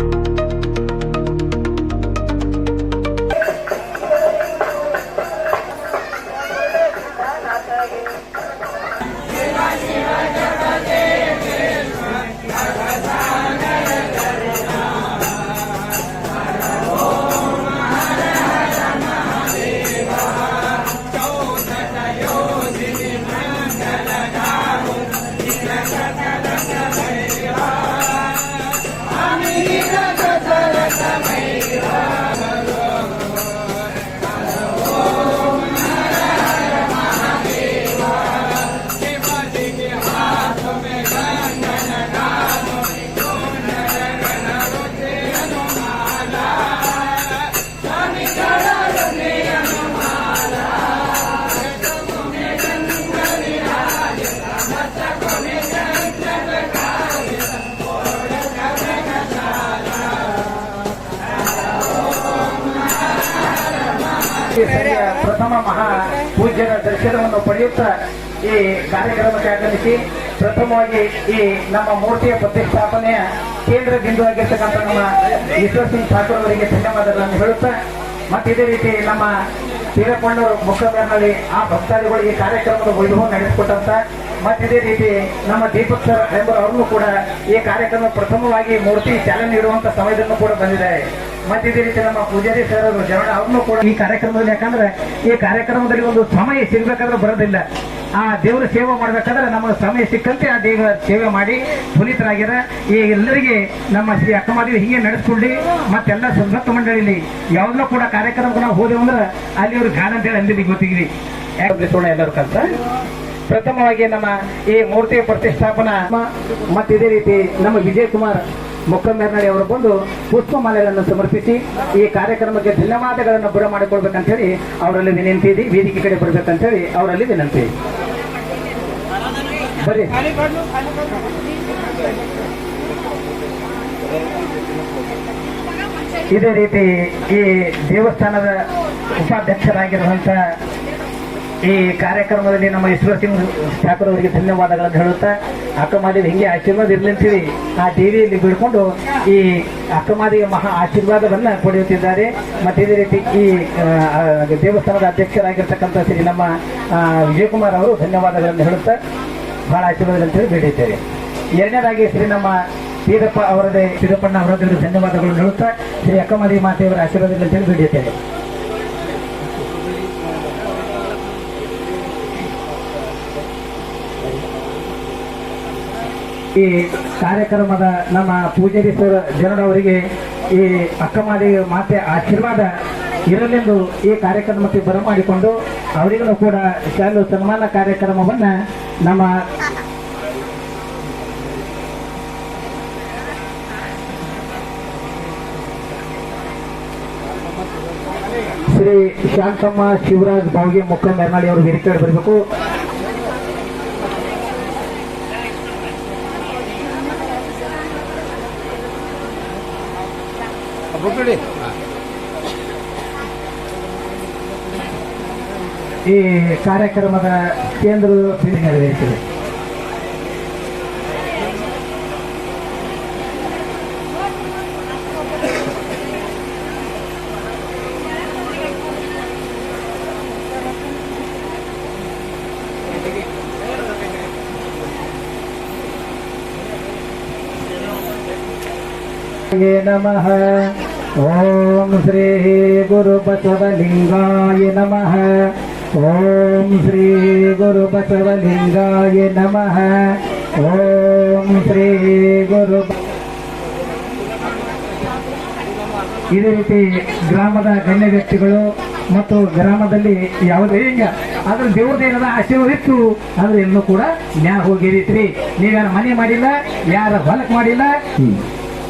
ಈ ಪ್ರಥಮ ಮಹಾ ಪೂಜ್ಯರ ದರ್ಶನವನ್ನು ಪಡೆಯುತ್ತಾ ಈ ಕಾರ್ಯಕ್ರಮಕ್ಕೆ ಆಗಮಿಸಿ, ಪ್ರಥಮವಾಗಿ ಈ ನಮ್ಮ ಮೂರ್ತಿಯ ಪ್ರತಿಷ್ಠಾಪನೆಯ ಕೇಂದ್ರ ಬಿಂದು ಆಗಿರ್ತಕ್ಕಂಥ ನಮ್ಮ ಈಶ್ವರ್ ಸಿಂಗ್ ಠಾಕೂರ್ ಅವರಿಗೆ ಧನ್ಯವಾದಗಳನ್ನು ಹೇಳುತ್ತಾ, ಮತ್ತು ಇದೇ ರೀತಿ ನಮ್ಮ ತೀರಕೊಂಡೂರು ಮುಖಂಡರಲ್ಲಿ ಆ ಭಕ್ತಾದಿಗಳು ಈ ಕಾರ್ಯಕ್ರಮದ ವೈಭವ ನಡೆಸಿಕೊಟ್ಟಂತ, ಮತ್ತು ಇದೇ ರೀತಿ ನಮ್ಮ ದೀಪಕ್ ಸರ್ ಎಂಬ ಅವ್ರನ್ನು ಕೂಡ ಈ ಕಾರ್ಯಕ್ರಮ ಪ್ರಥಮವಾಗಿ ಮೂರ್ತಿ ಚಾಲನೆ ನೀಡುವಂತ ಸಮಯದಲ್ಲೂ ಕೂಡ ಬಂದಿದ್ದಾರೆ ಮತ್ತೆ ಇದೇ ರೀತಿ ನಮ್ಮ ಪೂಜಾರಿ ಸರ್ ಕೂಡ ಈ ಕಾರ್ಯಕ್ರಮದಲ್ಲಿ ಯಾಕಂದ್ರೆ ಈ ಕಾರ್ಯಕ್ರಮದಲ್ಲಿ ಒಂದು ಸಮಯ ಸಿಗ್ಬೇಕಾದ್ರೆ ಬರೋದಿಲ್ಲ. ಆ ದೇವರ ಸೇವೆ ಮಾಡ್ಬೇಕಾದ್ರೆ ನಮಗೆ ಸಮಯ ಸಿಕ್ಕಂತೆ ಆ ದೇವರ ಸೇವೆ ಮಾಡಿ ಪುನೀತರಾಗ್ಯಾರ ಈ ಎಲ್ಲರಿಗೆ ನಮ್ಮ ಶ್ರೀ ಅಕ್ಕಮಾದೇವಿ ಹೀಗೆ ನಡೆಸ್ಕೊಳ್ಳಿ. ಮತ್ತೆಲ್ಲ ಸಂಸತ್ ಮಂಡಳಿಲಿ ಯಾವ್ದೋ ಕೂಡ ಕಾರ್ಯಕ್ರಮಕ್ಕೆ ನಾವು ಹೋದೆವು ಅಂದ್ರೆ ಅಲ್ಲಿ ಅವ್ರು ಗಾನ ಅಂತೇಳಿ ಅಲ್ಲಿ ಗೊತ್ತಿದ್ವಿ. ಯಾಕೆ ಎಲ್ಲರೂ ಕಲ್ತ? ಪ್ರಥಮವಾಗಿ ನಮ್ಮ ಈ ಮೂರ್ತಿ ಪ್ರತಿಷ್ಠಾಪನಾ ಮತ್ತೆ ಇದೇ ರೀತಿ ನಮ್ಮ ವಿಜಯ್ ಕುಮಾರ್ ಮೊಕ್ಕಮೇರ್ನಳ್ಳಿ ಅವರು ಬಂದು ಪುಷ್ಪ ಮಾಲೆಗಳನ್ನು ಸಮರ್ಪಿಸಿ ಈ ಕಾರ್ಯಕ್ರಮಕ್ಕೆ ಧನ್ಯವಾದಗಳನ್ನು ಬರ ಮಾಡಿಕೊಳ್ಬೇಕಂತ ಹೇಳಿ ಅವರಲ್ಲಿ ವಿನಂತಿ ಇದೆ. ವೇದಿಕೆ ಕಡೆ ಬರ್ಬೇಕಂತ ಹೇಳಿ ಅವರಲ್ಲಿ ವಿನಂತಿ ಬರ್ರಿ. ಇದೇ ರೀತಿ ಈ ದೇವಸ್ಥಾನದ ಉಪಾಧ್ಯಕ್ಷರಾಗಿರುವಂತ ಈ ಕಾರ್ಯಕ್ರಮದಲ್ಲಿ ನಮ್ಮ ಈಶ್ವರ್ ಸಿಂಗ್ ಠಾಕೂರ್ ಅವರಿಗೆ ಧನ್ಯವಾದಗಳನ್ನು ಹೇಳುತ್ತಾ ಅಕ್ಕಮಾದೇವಿ ಹಿಂಗೆ ಆಶೀರ್ವಾದ ಇರ್ಲಿಂತೀವಿ. ಆ ಟಿವಿಯಲ್ಲಿ ಬಿಡ್ಕೊಂಡು ಈ ಅಕ್ಕಮಾದಿಯ ಮಹಾ ಆಶೀರ್ವಾದವನ್ನು ಪಡೆಯುತ್ತಿದ್ದಾರೆ. ಮತ್ತೆ ಇದೇ ರೀತಿ ಈ ದೇವಸ್ಥಾನದ ಅಧ್ಯಕ್ಷರಾಗಿರ್ತಕ್ಕಂಥ ಶ್ರೀ ನಮ್ಮ ವಿಜಯಕುಮಾರ್ ಅವರು ಧನ್ಯವಾದಗಳನ್ನು ಹೇಳುತ್ತಾ, ಬಹಳ ಆಶೀರ್ವಾದ ಅಂತೇಳಿ ಬೇಡಿದ್ದೇವೆ. ಎರಡನೇದಾಗಿ ಶ್ರೀ ನಮ್ಮ ವೀರಪ್ಪ ಅವರದೇ ವೀರಪ್ಪಣ್ಣ ಅವರದ್ದು ಧನ್ಯವಾದಗಳನ್ನು ಹೇಳುತ್ತಾ, ಶ್ರೀ ಅಕ್ಕಮಾದಿ ಮಾತೆಯವರ ಆಶೀರ್ವಾದ ಅಂತೇಳಿ ಬೇಡಿದ್ದೇವೆ. ಈ ಕಾರ್ಯಕ್ರಮದ ನಮ್ಮ ಪೂಜಾರಿ ಸರ್ ಜನರವರಿಗೆ ಈ ಅಕ್ಕಮಾಲಿ ಮಾತೆ ಆಶೀರ್ವಾದ ಇರಲೆಂದು ಈ ಕಾರ್ಯಕ್ರಮಕ್ಕೆ ಬರಮಾಡಿಕೊಂಡು ಅವರಿಗೂ ಕೂಡ ಶಾಲು ಸನ್ಮಾನ ಕಾರ್ಯಕ್ರಮವನ್ನ ನಮ್ಮ ಶ್ರೀ ಶಾಂತಮ್ಮ ಶಿವರಾಜ್ ಬಾವ್ಗೆ ಮುಖ ಮೆರ್ನಾಳಿ ಅವರು ವೇದಿಕೆ ಬರಬೇಕು. ಈ ಕಾರ್ಯಕ್ರಮದ ಕೇಂದ್ರ ನೆರವೇರಿಸಿದೆ ये नमः ॐ श्री गुरुबसवलिङ्गाय नमः ॐ श्री गुरुबसवलिङ्गाय नमः ॐ श्री गुरु ಇದೇ ರೀತಿ ಗ್ರಾಮದ ಗಣ್ಯ ವ್ಯಕ್ತಿಗಳು ಮತ್ತು ಗ್ರಾಮದಲ್ಲಿ ಯಾವುದೇ ಹಿಂಗ ಅದ್ರ ದೇವ್ರದೇನದ ಆಶೀರ್ವಾದ ಇತ್ತು ಅಂದ್ರೆ ಎಲ್ಲೂ ಕೂಡ ನ್ಯಾ ಹೋಗಿರಿತ್ರಿ ನೀವ್ಯಾರ ಮನೆ ಮಾಡಿಲ್ಲ ಯಾರ ಹೊಲಕ್ ಮಾಡಿಲ್ಲ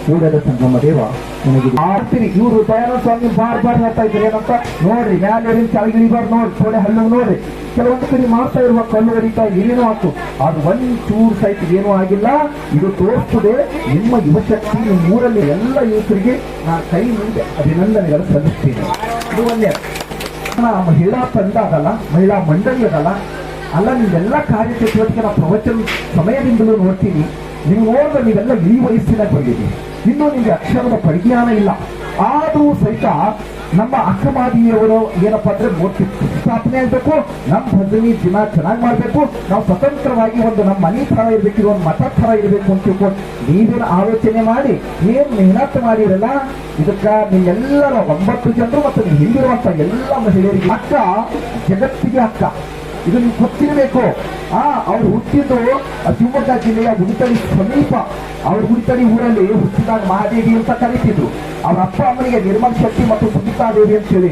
ಕೂಡಲ ಸಂಗಮ ದೇವ, ನನಗೆ ಆರ್ತೀನಿ ಇವರು ದಯಾನಂದ ಸ್ವಾಮಿ ಬಾರ್ ಬಾರ್ ಹೇಳ್ತಾ ಇದ್ರು ಏನಂತ? ನೋಡ್ರಿ ಮ್ಯಾಲೆ ಕೆಳಗಿಳಿಬಾರ್ದು ನೋಡ್ರಿ ಥೋಡೆ ಹಲ್ಲು ನೋಡ್ರಿ. ಕೆಲವೊಂದು ಸರಿ ಮಾಡ್ತಾ ಇರುವ ಕಲ್ಲು ಹೊಡಿತಾ ಏನೇನೋ ಆಯ್ತು ಅದು ಒಂದ್ ಚೂರ್ ಸೈಟ್ ಏನೂ ಆಗಿಲ್ಲ. ಇದು ತೋರಿಸ್ತದೆ, ನಿಮ್ಮ ಯುವಶಕ್ತಿ, ನಿಮ್ಮ ಊರಲ್ಲಿ ಎಲ್ಲ ಯುವಕರಿಗೆ ನಾನು ಕೈ ಮುಂದೆ ಅಭಿನಂದನೆಗಳು ಸಲ್ಲಿಸ್ತೀನಿ. ಇದು ಒಂದೇ. ಮಹಿಳಾ ತಂಡ ಅದಲ್ಲ, ಮಹಿಳಾ ಮಂಡಳಿ ಅದಲ್ಲ. ಅಲ್ಲ ನಿಮ್ಮೆಲ್ಲ ಕಾರ್ಯ ನಾವು ಪ್ರವಚನ ಸಮಯದಿಂದಲೂ ನೋಡ್ತೀನಿ. ನೀವು ನೋಡಿದ್ರೆ ನೀವೆಲ್ಲ ಈ ವಯಸ್ಸಿನ ಬಂದಿದ್ದೀವಿ ಇನ್ನೂ ನಿಮಗೆ ಅಕ್ಷರದ ಪರಿಜ್ಞಾನ ಇಲ್ಲ. ಆದರೂ ಸಹಿತ ನಮ್ಮ ಅಕ್ಕಮಾದಿಯವರು ಏನಪ್ಪ ಅಂದ್ರೆ ಮೂರ್ತಿ ಸ್ಥಾಪನೆ ಆಗಬೇಕು, ನಮ್ಮ ಭಜನಿ ದಿನ ಚೆನ್ನಾಗಿ ಮಾಡಬೇಕು, ನಾವು ಸ್ವತಂತ್ರವಾಗಿ ಒಂದು ನಮ್ಮ ಮನೆ ಥರ ಇರಬೇಕು, ಒಂದು ಮಠ ಥರ ಇರಬೇಕು ಅಂತ ತಿಳ್ಕೊಂಡು ನೀವೇನು ಆಲೋಚನೆ ಮಾಡಿ, ಏನು ಮೆಹನತ್ ಮಾಡಿರಲ್ಲ, ಇದಕ್ಕೆ ನಿಮ್ಮೆಲ್ಲರ ಒಂಬತ್ತು ಜನರು ಮತ್ತು ನೀವು ಹಿಂದಿರುವಂತ ಎಲ್ಲ ಮಹಿಳೆಯರಿಗೆ ಅಕ್ಕ, ಜಗತ್ತಿಗೆ ಅಕ್ಕ. ಇದು ಕೊತ್ತಿರಬೇಕು ಗೊತ್ತಿರಬೇಕು ಆ, ಅವ್ರು ಹುಟ್ಟಿದ್ದು ಶಿವಮೊಗ್ಗ ಜಿಲ್ಲೆಯ ಉಡಿತಡಿ ಸಮೀಪ. ಅವ್ರ ಉಡಿತಡಿ ಊರಲ್ಲಿ ಹುಟ್ಟಿದಾಗ ಮಹಾದೇವಿ ಅಂತ ಕರೀತಿದ್ರು. ಅವ್ರ ಅಪ್ಪ ಅಮ್ಮನಿಗೆ ನಿರ್ಮಲ್ ಶಕ್ತಿ ಮತ್ತು ಸುನೀತಾದೇವಿ ಅಂತ ಹೇಳಿ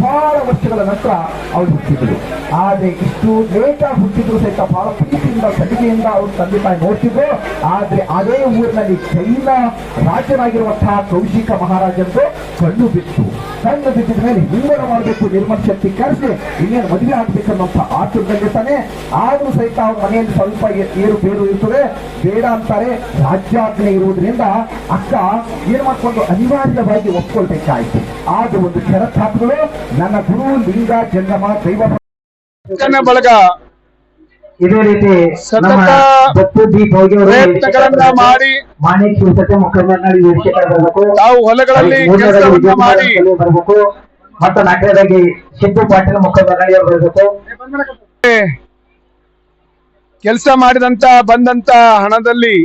ಬಹಳ ವರ್ಷಗಳ ನಂತರ ಅವ್ರು ಹುಟ್ಟಿದ್ರು. ಆದ್ರೆ ಇಷ್ಟು ಲೇಟ್ ಆಗಿ ಹುಟ್ಟಿದ್ರು ಸಹಿತ ಬಹಳ ಪ್ರೀತಿಯಿಂದ ಸಲಿಗೆಯಿಂದ ಅವ್ರ ತಂದೆ ತಾಯಿ ನೋಡ್ತಿದ್ರು. ಆದ್ರೆ ಅದೇ ಊರಿನಲ್ಲಿ ಜೈನ ರಾಜನಾಗಿರುವಂತಹ ಕೌಶಿಕ ಮಹಾರಾಜಂದು ಕಣ್ಣು ಬಿತ್ತು. ಕಣ್ಣು ಬಿಟ್ಟಿದ ಮೇಲೆ ಹಿಂದೆ ಮಾಡಬೇಕು ನಿರ್ಮಲ್ ಶಕ್ತಿ ಕರೆಸಿ, ಇನ್ನೇನು ಮದುವೆ ಆಗ್ಬೇಕನ್ನುವಂತ ಆತುರದಲ್ಲಿರ್ತಾನೆ ಆದ್ರೂ ಸಹಿತ ಅವ್ರ ಮನೆಯಲ್ಲಿ ಸ್ವಲ್ಪ ಏರು ಬೇರು ಇರ್ತದೆ. ಬೇಡ ಅಂತಾರೆ. ರಾಜ್ಯಾಜ್ಞೆ ಇರುವುದರಿಂದ ಅಕ್ಕ ಏನ್ ಮಾಡ್ಕೊಂಡು ಅನಿವಾರ್ಯವಾಗಿ ಒಪ್ಕೊಳ್ಬೇಕಾಯ್ತು. ಆದ್ರೂ ಒಂದು ಹಾಕಿದ್ರು ನನ್ನ ಗುರು ಲಿಂಗ ಜಂಗಮ ದೈವ ಬಳಗ ಇದೇ ರೀತಿ ಸತತ ನಮ್ಮ ದತ್ತು ದೀಪ್ ಹೋಗಿ ಪ್ರಯತ್ನಗಳನ್ನ ಮಾಡಿ ತಾವು ಹೊಲಗಳಲ್ಲಿ ಮೂರನೇದಾಗಿ ಮಾಡಿ. ಮತ್ತು ನಾಲ್ಕನೇದಾಗಿ ಸಿದ್ದು ಪಾಟೀಲ್ ಮುಖಂಡರಾಗಿರಬೇಕು ಕೆಲಸ ಮಾಡಿದಂತ, ಬಂದಂತ ಹಣದಲ್ಲಿ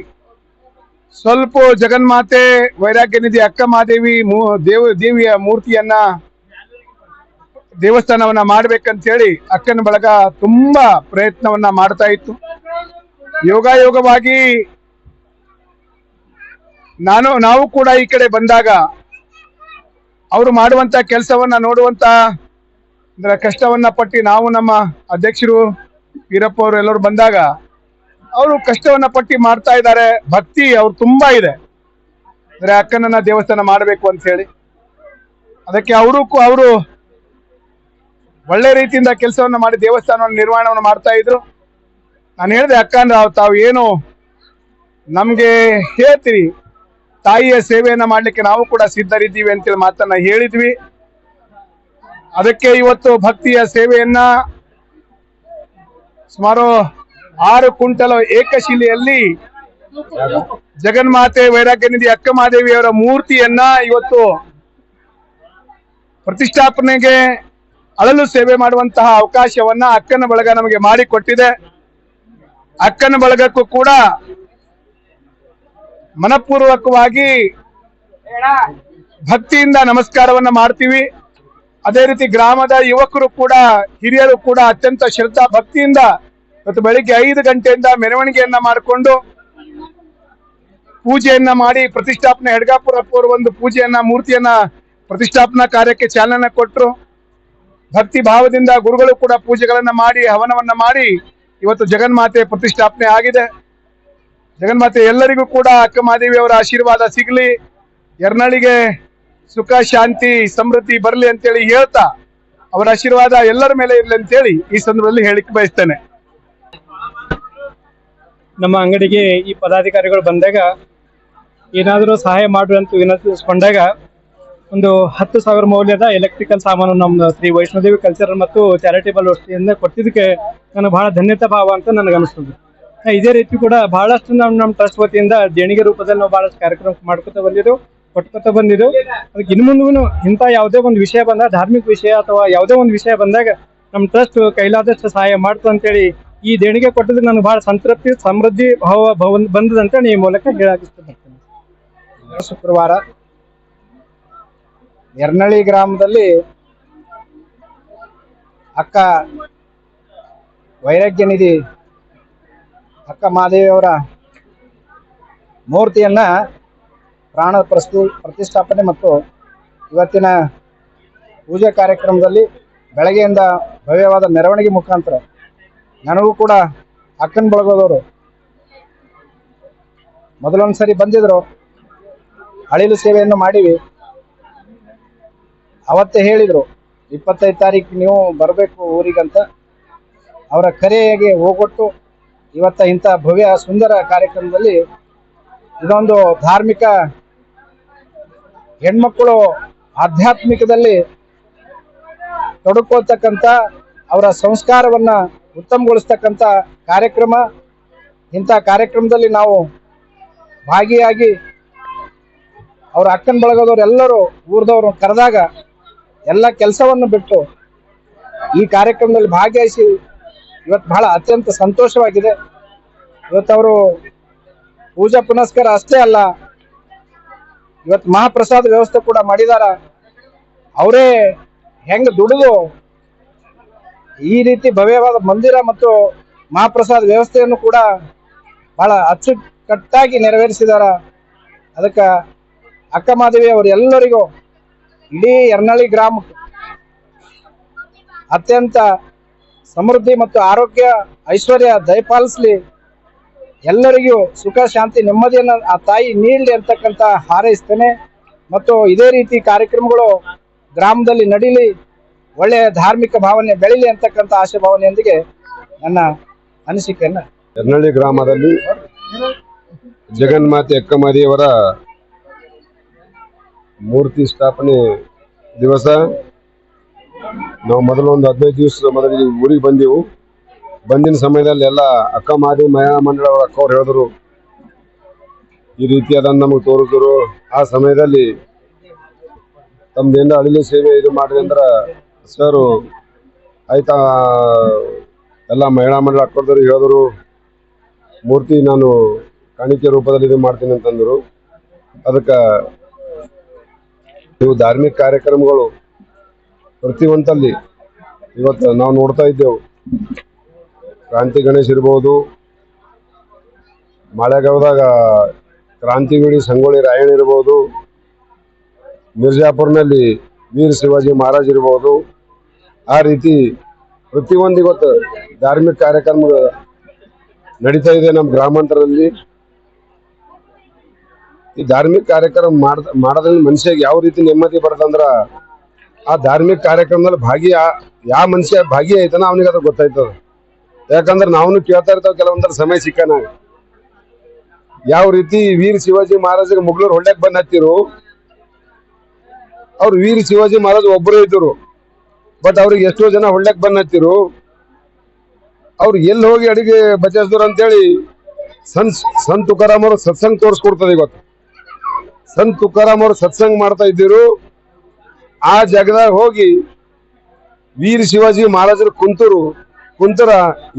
ಸ್ವಲ್ಪ ಜಗನ್ಮಾತೆ, ವೈರಾಗ್ಯ ನಿಧಿ ಅಕ್ಕ ಮಹಾದೇವಿ ದೇವ, ದೇವಿಯ ಮೂರ್ತಿಯನ್ನ ದೇವಸ್ಥಾನವನ್ನ ಮಾಡ್ಬೇಕಂತ ಹೇಳಿ ಅಕ್ಕನ ಬಳಗ ತುಂಬಾ ಪ್ರಯತ್ನವನ್ನ ಮಾಡ್ತಾ ಇತ್ತು. ಯೋಗಾಯೋಗವಾಗಿ ನಾನು, ನಾವು ಕೂಡ ಈ ಕಡೆ ಬಂದಾಗ ಅವರು ಮಾಡುವಂತ ಕೆಲಸವನ್ನ ನೋಡುವಂತ, ಅಂದ್ರೆ ಕಷ್ಟವನ್ನ ಪಟ್ಟು ನಾವು ನಮ್ಮ ಅಧ್ಯಕ್ಷರು ವೀರಪ್ಪ ಅವರು ಎಲ್ಲರೂ ಬಂದಾಗ ಅವರು ಕಷ್ಟವನ್ನ ಪಟ್ಟಿ ಮಾಡ್ತಾ ಇದ್ದಾರೆ, ಭಕ್ತಿ ಅವ್ರು ತುಂಬಾ ಇದೆ. ಅಂದ್ರೆ ಅಕ್ಕನನ್ನ ದೇವಸ್ಥಾನ ಮಾಡಬೇಕು ಅಂತ ಹೇಳಿ. ಅದಕ್ಕೆ ಅವರು ಅವರು ಒಳ್ಳೆ ರೀತಿಯಿಂದ ಕೆಲಸವನ್ನ ಮಾಡಿ ದೇವಸ್ಥಾನವನ್ನು ನಿರ್ಮಾಣವನ್ನು ಮಾಡ್ತಾ ಇದ್ರು. ನಾನು ಹೇಳಿದೆ ಅಕ್ಕ ಅಂದ್ರೆ ತಾವು ಏನು ನಮ್ಗೆ ಹೇಳ್ತೀರಿ ತಾಯಿಯ ಸೇವೆಯನ್ನ ಮಾಡ್ಲಿಕ್ಕೆ ನಾವು ಕೂಡ ಸಿದ್ಧರಿದ್ದೀವಿ ಅಂತೇಳಿ ಮಾತನ್ನ ಹೇಳಿದ್ವಿ. ಅದಕ್ಕೆ ಇವತ್ತು ಭಕ್ತಿಯ ಸೇವೆಯನ್ನ ಸುಮಾರು ಆರು ಕುಂಟಲ ಏಕಶಿಲೆಯಲ್ಲಿ ಜಗನ್ಮಾತೆ ವೈರಾಗ್ಯ ನಿಧಿ ಅಕ್ಕ ಮಹಾದೇವಿಯವರ ಮೂರ್ತಿಯನ್ನ ಇವತ್ತು ಪ್ರತಿಷ್ಠಾಪನೆಗೆ ಅಳಲು ಸೇವೆ ಮಾಡುವಂತಹ ಅವಕಾಶವನ್ನ ಅಕ್ಕನ ಬಳಗ ನಮಗೆ ಮಾಡಿಕೊಟ್ಟಿದೆ. ಅಕ್ಕನ ಬಳಗಕ್ಕೂ ಕೂಡ ಮನಪೂರ್ವಕವಾಗಿ ಭಕ್ತಿಯಿಂದ ನಮಸ್ಕಾರವನ್ನ ಮಾಡ್ತೀವಿ. ಅದೇ ರೀತಿ ಗ್ರಾಮದ ಯುವಕರು ಕೂಡ, ಹಿರಿಯರು ಕೂಡ ಅತ್ಯಂತ ಶ್ರದ್ಧಾ ಭಕ್ತಿಯಿಂದ ಇವತ್ತು ಬೆಳಿಗ್ಗೆ ಐದು ಗಂಟೆಯಿಂದ ಮೆರವಣಿಗೆಯನ್ನ ಮಾಡಿಕೊಂಡು ಪೂಜೆಯನ್ನ ಮಾಡಿ ಪ್ರತಿಷ್ಠಾಪನೆ ಹೆಡ್ಗಾಪುರಪ್ಪವರು ಒಂದು ಪೂಜೆಯನ್ನ, ಮೂರ್ತಿಯನ್ನ ಪ್ರತಿಷ್ಠಾಪನಾ ಕಾರ್ಯಕ್ಕೆ ಚಾಲನೆ ಕೊಟ್ಟರು ಭಕ್ತಿ ಭಾವದಿಂದ ಗುರುಗಳು ಕೂಡ ಪೂಜೆಗಳನ್ನ ಮಾಡಿ, ಹವನವನ್ನ ಮಾಡಿ ಇವತ್ತು ಜಗನ್ಮಾತೆ ಪ್ರತಿಷ್ಠಾಪನೆ ಆಗಿದೆ. ಜಗನ್ಮಾತೆ ಎಲ್ಲರಿಗೂ ಕೂಡ ಅಕ್ಕ ಮಹಾದೇವಿ ಅವರ ಆಶೀರ್ವಾದ ಸಿಗಲಿ. ಎರ್ನಾಳಿಗೆ ಸುಖ, ಶಾಂತಿ, ಸಮೃದ್ಧಿ ಬರಲಿ ಅಂತೇಳಿ ಹೇಳ್ತಾ ಅವರ ಆಶೀರ್ವಾದ ಎಲ್ಲರ ಮೇಲೆ ಇರಲಿ ಅಂತೇಳಿ ಈ ಸಂದರ್ಭದಲ್ಲಿ ಹೇಳಿಕ್ಕೆ ಬಯಸ್ತೇನೆ. ನಮ್ಮ ಅಂಗಡಿಗೆ ಈ ಪದಾಧಿಕಾರಿಗಳು ಬಂದಾಗ ಏನಾದರೂ ಸಹಾಯ ಮಾಡ್ರಿ ಅಂತ ವಿನಂತಿಸಿಕೊಂಡಾಗ ಒಂದು ಹತ್ತು ಸಾವಿರ ಮೌಲ್ಯದ ಎಲೆಕ್ಟ್ರಿಕಲ್ ಸಾಮಾನು ನಮ್ಮ ಶ್ರೀ ವೈಷ್ಣೋದೇವಿ ಕಲ್ಚರಲ್ ಮತ್ತು ಚಾರಿಟೇಬಲ್ ವಸ್ತಿಯಿಂದ ಕೊಟ್ಟಿದ್ದಕ್ಕೆ ನನಗೆ ಬಹಳ ಧನ್ಯತಾ ಭಾವ ಅಂತ ನನಗೆ ಅನಿಸ್ತದೆ ನಾ ಇದೇ ರೀತಿ ಕೂಡ ಬಹಳಷ್ಟು ನಮ್ಮ ನಮ್ಮ ಟ್ರಸ್ಟ್ ವತಿಯಿಂದ ದೇಣಿಗೆ ರೂಪದಲ್ಲಿ ನಾವು ಬಹಳಷ್ಟು ಕಾರ್ಯಕ್ರಮ ಮಾಡ್ಕೊತ ಬಂದಿದ್ದೆವು, ಕೊಟ್ಕೊತ ಬಂದಿದ್ದೆವು. ಅದಕ್ಕೆ ಇನ್ನು ಮುಂದೂ ಇಂಥ ಯಾವುದೇ ಒಂದು ವಿಷಯ ಬಂದಾಗ, ಧಾರ್ಮಿಕ ವಿಷಯ ಅಥವಾ ಯಾವುದೇ ಒಂದು ವಿಷಯ ಬಂದಾಗ ನಮ್ಮ ಟ್ರಸ್ಟ್ ಕೈಲಾದಷ್ಟು ಸಹಾಯ ಮಾಡ್ತು ಅಂತೇಳಿ ಈ ದೇಣಿಗೆ ಕೊಟ್ಟದ್ದು ನನಗೆ ಬಹಳ ಸಂತೃಪ್ತಿ, ಸಮೃದ್ಧಿ ಭಾವ ಬಂದದಂತೇಳಿ ಬಂದದಂತ ಈ ಮೂಲಕ ಇಷ್ಟಪಡ್ತೇನೆ ಶುಕ್ರವಾರ ಎರ್ನಳ್ಳಿ ಗ್ರಾಮದಲ್ಲಿ ಅಕ್ಕ ವೈರಾಗ್ಯ ನಿಧಿ ಅಕ್ಕ ಮಹಾದೇವಿಯವರ ಮೂರ್ತಿಯನ್ನ ಪ್ರಾಣ ಪ್ರಸ್ತು, ಪ್ರತಿಷ್ಠಾಪನೆ ಮತ್ತು ಇವತ್ತಿನ ಪೂಜೆ ಕಾರ್ಯಕ್ರಮದಲ್ಲಿ ಬೆಳಗ್ಗೆಯಿಂದ ಭವ್ಯವಾದ ಮೆರವಣಿಗೆ ಮುಖಾಂತರ ನನಗೂ ಕೂಡ ಅಕ್ಕನ ಬಳಗೋದವರು ಮೊದಲೊಂದು ಸರಿ ಬಂದಿದ್ರು. ಅಳಿಲು ಸೇವೆಯನ್ನು ಮಾಡಿವಿ. ಅವತ್ತೇ ಹೇಳಿದರು, ಇಪ್ಪತ್ತೈದು ತಾರೀಕು ನೀವು ಬರಬೇಕು ಊರಿಗಂತ. ಅವರ ಕರೆಗೆ ಹೋಗೊಟ್ಟು ಇವತ್ತ ಇಂಥ ಭವ್ಯ ಸುಂದರ ಕಾರ್ಯಕ್ರಮದಲ್ಲಿ ಇದೊಂದು ಧಾರ್ಮಿಕ ಹೆಣ್ಮಕ್ಕಳು ಆಧ್ಯಾತ್ಮಿಕದಲ್ಲಿ ತೊಡಕೊಳ್ತಕ್ಕಂಥ ಅವರ ಸಂಸ್ಕಾರವನ್ನ ಉತ್ತಮಗೊಳಿಸ್ತಕ್ಕಂಥ ಕಾರ್ಯಕ್ರಮ. ಇಂಥ ಕಾರ್ಯಕ್ರಮದಲ್ಲಿ ನಾವು ಭಾಗಿಯಾಗಿ ಅವರ ಅಕ್ಕನ ಬಳಗದವರೆಲ್ಲರೂ ಎಲ್ಲರೂ ಊರ್ದವ್ರು ಕರೆದಾಗ ಎಲ್ಲ ಕೆಲಸವನ್ನು ಬಿಟ್ಟು ಈ ಕಾರ್ಯಕ್ರಮದಲ್ಲಿ ಭಾಗಿಯಾಗಿಸಿ ಇವತ್ತು ಬಹಳ ಅತ್ಯಂತ ಸಂತೋಷವಾಗಿದೆ. ಇವತ್ತು ಅವರು ಪೂಜಾ ಪುನಸ್ಕಾರ ಅಷ್ಟೇ ಅಲ್ಲ ಇವತ್ತು ಮಹಾಪ್ರಸಾದ ವ್ಯವಸ್ಥೆ ಕೂಡ ಮಾಡಿದಾರ. ಅವರೇ ಹೆಂಗ್ ದುಡಿದು ಈ ರೀತಿ ಭವ್ಯವಾದ ಮಂದಿರ ಮತ್ತು ಮಹಾಪ್ರಸಾದ ವ್ಯವಸ್ಥೆಯನ್ನು ಕೂಡ ಬಹಳ ಅಚ್ಚುಕಟ್ಟಾಗಿ ನೆರವೇರಿಸಿದಾರ. ಅದಕ್ಕೆ ಅಕ್ಕ ಮಾಧವಿ ಅವರು ಎಲ್ಲರಿಗೂ ಇಡೀ ಎರ್ನಳ್ಳಿ ಗ್ರಾಮಕ್ಕೆ ಅತ್ಯಂತ ಸಮೃದ್ಧಿ ಮತ್ತು ಆರೋಗ್ಯ, ಐಶ್ವರ್ಯ ದಯಪಾಲಿಸ್ಲಿ. ಎಲ್ಲರಿಗೂ ಸುಖ, ಶಾಂತಿ, ನೆಮ್ಮದಿಯನ್ನು ಆ ತಾಯಿ ನೀಡಲಿ ಅಂತಕ್ಕಂಥ ಹಾರೈಸ್ತೇನೆ. ಮತ್ತು ಇದೇ ರೀತಿ ಕಾರ್ಯಕ್ರಮಗಳು ಗ್ರಾಮದಲ್ಲಿ ನಡೀಲಿ, ಒಳ್ಳೆಯ ಧಾರ್ಮಿಕ ಭಾವನೆ ಬೆಳೀಲಿ ಅಂತಕ್ಕಂಥ ಆಶೆ ಭಾವನೆಯೊಂದಿಗೆ ನನ್ನ ಅನಿಸಿಕೆಯನ್ನು ಎರ್ನಳ್ಳಿ ಗ್ರಾಮದಲ್ಲಿ ಜಗನ್ಮಾತೆ ಅಕ್ಕಮಾದಿಯವರ ಮೂರ್ತಿ ಸ್ಥಾಪನೆ ದಿವಸ ನಾವು ಮೊದಲು ಒಂದು ಹದಿನೈದು ದಿವಸ ಮೊದಲು ಊರಿಗೆ ಬಂದೆವು. ಬಂದಿನ ಸಮಯದಲ್ಲಿ ಎಲ್ಲ ಅಕ್ಕ ಮಾದಿ ಮಹಿಳಾ ಮಂಡಳ ಅಕ್ಕವ್ರು ಹೇಳಿದ್ರು. ಈ ರೀತಿ ನಮಗೆ ತೋರಿಸಿದ್ರು ಆ ಸಮಯದಲ್ಲಿ ತಮ್ದೇನ ಅಳಿಲಿ ಸೇವೆ ಇದು ಮಾಡಿದೆ ಅಂದ್ರೆ ಸರ್, ಆಯ್ತಾ, ಎಲ್ಲ ಮಹಿಳಾ ಮಂಡಳ ಅಕ್ಕವ್ರದವ್ರು ಹೇಳಿದ್ರು. ಮೂರ್ತಿ ನಾನು ಕಾಣಿಕೆ ರೂಪದಲ್ಲಿ ಇದು ಮಾಡ್ತೀನಿ ಅಂತಂದರು. ಅದಕ್ಕೆ ಇವು ಧಾರ್ಮಿಕ ಕಾರ್ಯಕ್ರಮಗಳು ಪ್ರತಿಯೊಂದಲ್ಲಿ ಇವತ್ತು ನಾವು ನೋಡ್ತಾ ಇದ್ದೆವು. ಕ್ರಾಂತಿ ಗಣೇಶ್ ಇರ್ಬೋದು. ಕ್ರಾಂತಿ ಕ್ರಾಂತಿಗುಡಿ ಸಂಗೊಳ್ಳಿ ರಾಯಣ್ಣ ಇರ್ಬೋದು. ಮಿರ್ಜಾಪುರ್ನಲ್ಲಿ ವೀರ ಶಿವಾಜಿ ಮಹಾರಾಜ್ ಇರ್ಬೋದು. ಆ ರೀತಿ ಪ್ರತಿಯೊಂದು ಇವತ್ತು ಧಾರ್ಮಿಕ ಕಾರ್ಯಕ್ರಮಗಳು ನಡೀತಾ ಇದೆ ನಮ್ಮ ಗ್ರಾಮಾಂತರದಲ್ಲಿ. ಈ ಧಾರ್ಮಿಕ ಕಾರ್ಯಕ್ರಮ ಮಾಡ್ದ ಮಾಡೋದ್ರಿಂದ ಮನುಷ್ಯಗೆ ಯಾವ ರೀತಿ ನೆಮ್ಮದಿ ಬರ್ತಂದ್ರ ಆ ಧಾರ್ಮಿಕ ಕಾರ್ಯಕ್ರಮದಲ್ಲಿ ಭಾಗಿ ಯಾವ ಮನುಷ್ಯ ಭಾಗಿ ಐತನ ಅವನಿಗೆ ಅದು ಗೊತ್ತಾಯ್ತದ. ಯಾಕಂದ್ರೆ ನಾವು ಕೇಳ್ತಾ ಇರ್ತಾವ ಕೆಲವೊಂದರ ಸಮಯ ಸಿಕ್ಕನ ಯಾವ ರೀತಿ ವೀರ ಶಿವಾಜಿ ಮಹಾರಾಜಗೆ ಮುಗ್ಳೂರು ಹೊಳ್ಳ್ಯಾಕ್ ಬಂದ್ ಹತ್ತಿರು, ಅವ್ರು ವೀರ ಶಿವಾಜಿ ಮಹಾರಾಜ್ ಒಬ್ರು ಇದ್ದರು. ಬಟ್ ಅವ್ರಿಗೆ ಎಷ್ಟೋ ಜನ ಹೊಳ್ಳ್ಯಾಕ್ ಬಂದ್ ಹತ್ತಿರು. ಅವ್ರು ಎಲ್ಲಿ ಹೋಗಿ ಅಡಿಗೆ ಬಚಾಯಿಸಿದ್ರು ಅಂತೇಳಿ ಸಂತ್ ಸಂತ್ ತುಕಾರಾಮ್ ಅವರು ಸತ್ಸಂಗ್ ತೋರಿಸ್ಕೊಡ್ತದೆ ಇವತ್ತು. ಸಂತ್ ತುಕಾರಾಮ್ ಅವರು ಸತ್ಸಂಗ್ ಮಾಡ್ತಾ ಇದ್ದಿರು. ಆ ಜಾಗದಾಗ ಹೋಗಿ ವೀರ ಶಿವಾಜಿ ಮಹಾರಾಜರು ಕುಂತರು. ಕುಂತರ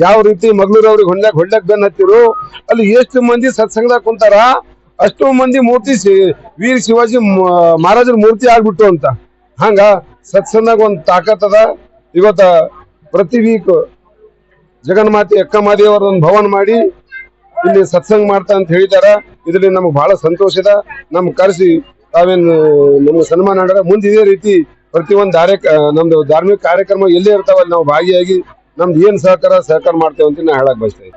ಯಾವ ರೀತಿ ಮಗಳೂರು ಅವ್ರಿಗೆ ಹೊಂಡ್ಯಾಕ್ ಹೊಡ್ಯಾಕ್ ಬೆನ್ ಹತ್ತಿರು, ಅಲ್ಲಿ ಎಷ್ಟು ಮಂದಿ ಸತ್ಸಂಗದಾಗ ಕುಂತಾರ, ಅಷ್ಟು ಮಂದಿ ಮೂರ್ತಿ ವೀರ ಶಿವಾಜಿ ಮಹಾರಾಜರ ಮೂರ್ತಿ ಆಗ್ಬಿಟ್ಟು ಅಂತ. ಹಂಗ ಸತ್ಸಂಗದಾಗ ಒಂದು ತಾಕತ್ ಅದ. ಇವತ್ತ ಪ್ರತಿ ವೀಕ್ ಜಗನ್ಮಾತೆ ಅಕ್ಕ ಒಂದು ಭವನ ಮಾಡಿ ಇಲ್ಲಿ ಸತ್ಸಂಗ ಮಾಡ್ತಾ ಅಂತ ಹೇಳಿದಾರ. ಇದರಲ್ಲಿ ನಮ್ಗೆ ಬಹಳ ಸಂತೋಷ ಇದೆ ನಮ್ಗೆ ಕರೆಸಿ ತಾವೇನು ನಮ್ಗೆ ಸನ್ಮಾನ ಮಾಡ್ಯಾರ ಮುಂದೆ ಇದೇ ರೀತಿ ಪ್ರತಿಯೊಂದು ಧಾರ್ಯ ನಮ್ದು ಧಾರ್ಮಿಕ ಕಾರ್ಯಕ್ರಮ ಎಲ್ಲೇ ಇರ್ತಾವಲ್ಲಿ, ನಾವು ಭಾಗಿಯಾಗಿ ನಮ್ದು ಏನು ಸಹಕಾರ ಸಹಕಾರ ಮಾಡ್ತೇವೆ ಅಂತ ನಾ ಹೇಳಕ್ ಬಯಸ್ತೇನೆ